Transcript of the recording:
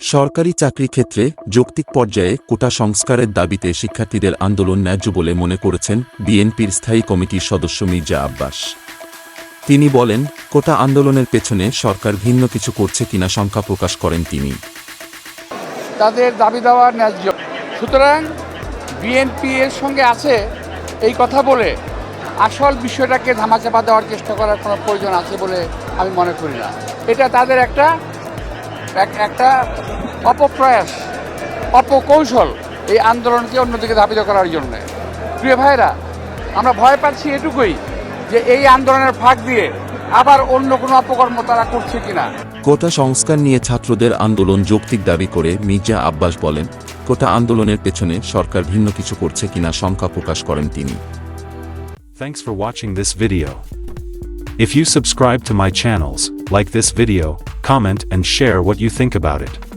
সরকারি চাকরি ক্ষেত্রে যৌক্তিক পর্যায়ে কোটা সংস্কারের দাবিতে শিক্ষার্থীদের আন্দোলন ন্যায্য বলে মনে করেছেন বিএনপির স্থায়ী কমিটির সদস্য মির্জা আব্বাস। তিনি বলেন, কোটা আন্দোলনের পেছনে সরকার ভিন্ন কিছু করছে কিনা শঙ্কা প্রকাশ করেন তিনি। তাদের দাবি দেওয়া ন্যায্য। সুতরাং বিএনপি এর সঙ্গে আছে এই কথা বলে আসল বিষয়টাকে ধামাচাপা দেওয়ার চেষ্টা করার কোনো প্রয়োজন আছে বলে আমি মনে করি না। এটা তাদের একটা এক- একটা অপপ্রয়াস অপকৌশল এই আন্দোলনকে অন্যদিকে ধাবিত করার জন্য। প্রিয় ভাইরা আমরা ভয় পাচ্ছি এটুকুই যে এই আন্দোলনের ফাঁক দিয়ে আবার অন্য কোনো অপকর্ম তারা করছে কিনা। কোটা সংস্কার নিয়ে ছাত্রদের আন্দোলন যৌক্তিক দাবি করে মির্জা আব্বাস বলেন কোটা আন্দোলনের পেছনে সরকার ভিন্ন কিছু করছে কিনা শঙ্কা প্রকাশ করেন তিনি। Thanks for watching this video. If you subscribe to my channels, like this video, comment and share what you think about it.